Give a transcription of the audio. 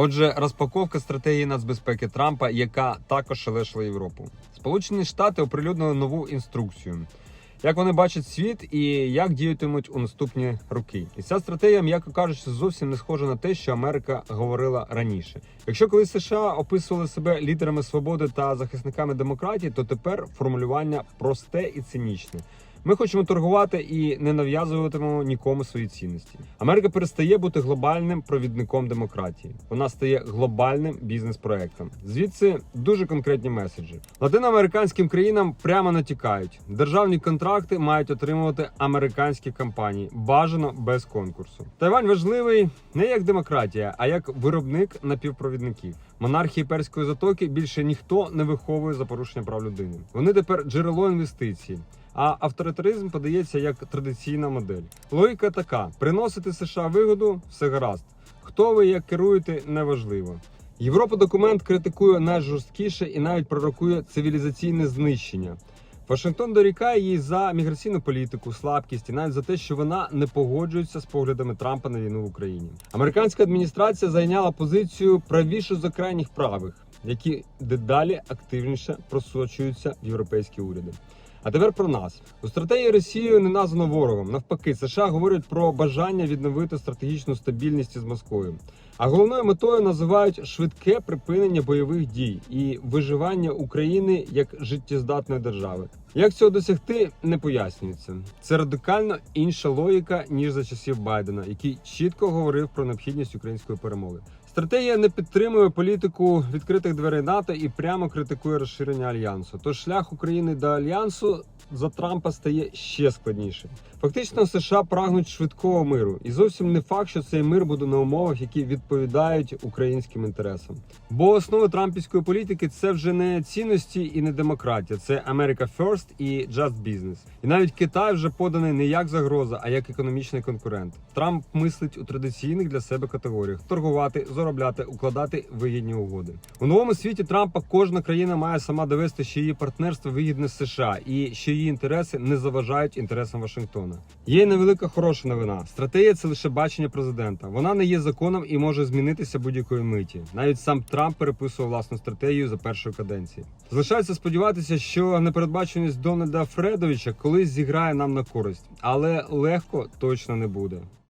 Отже, розпаковка стратегії нацбезпеки Трампа, яка також шелешила Європу. Сполучені Штати оприлюднили нову інструкцію. Як вони бачать світ і як діятимуть у наступні роки, і ця стратегія, м'яко кажучи, зовсім не схожа на те, що Америка говорила раніше. Якщо коли США описували себе лідерами свободи та захисниками демократії, то тепер формулювання просте і цинічне. Ми хочемо торгувати і не нав'язуватимемо нікому свої цінності. Америка перестає бути глобальним провідником демократії. Вона стає глобальним бізнес-проектом. Звідси дуже конкретні меседжі. Латиноамериканським країнам прямо натякають. Державні контракти мають отримувати американські компанії, бажано без конкурсу. Тайвань важливий не як демократія, а як виробник напівпровідників. Монархії перської затоки більше ніхто не виховує за порушення прав людини. Вони тепер джерело інвестицій. А авторитаризм подається як традиційна модель. Логіка така: приносити США вигоду все гаразд. Хто ви як керуєте, неважливо. Європа документ критикує найжорсткіше і навіть пророкує цивілізаційне знищення. Вашингтон дорікає їй за міграційну політику, слабкість і навіть за те, що вона не погоджується з поглядами Трампа на війну в Україні. Американська адміністрація зайняла позицію правішу за крайніх правих, які дедалі активніше просочуються в європейські уряди. А тепер про нас у стратегії Росією не названо ворогом. Навпаки, США говорять про бажання відновити стратегічну стабільність із Москвою. А головною метою називають швидке припинення бойових дій і виживання України як життєздатної держави. Як цього досягти, не пояснюється. Це радикально інша логіка ніж за часів Байдена, який чітко говорив про необхідність української перемоги. Стратегія не підтримує політику відкритих дверей НАТО і прямо критикує розширення альянсу. Тож шлях України до альянсу за Трампа стає ще складнішим. Фактично, США прагнуть швидкого миру, і зовсім не факт, що цей мир буде на умовах, які відповідають українським інтересам. Бо основи трампівської політики це вже не цінності і не демократія, це America First і Just Business. І навіть Китай вже поданий не як загроза, а як економічний конкурент. Трамп мислить у традиційних для себе категоріях: торгувати, заробляти, укладати вигідні угоди. У новому світі Трампа кожна країна має сама довести, що її партнерство вигідне США і що її інтереси не заважають інтересам Вашингтона. Є невелика хороша новина. Стратегія це лише бачення президента. Вона не є законом і може змінитися будь-якої миті. Навіть сам Трамп переписував власну стратегію за першої каденції. Залишається сподіватися, що непередбаченість Дональда Фредовича колись зіграє нам на користь, але легко точно не буде.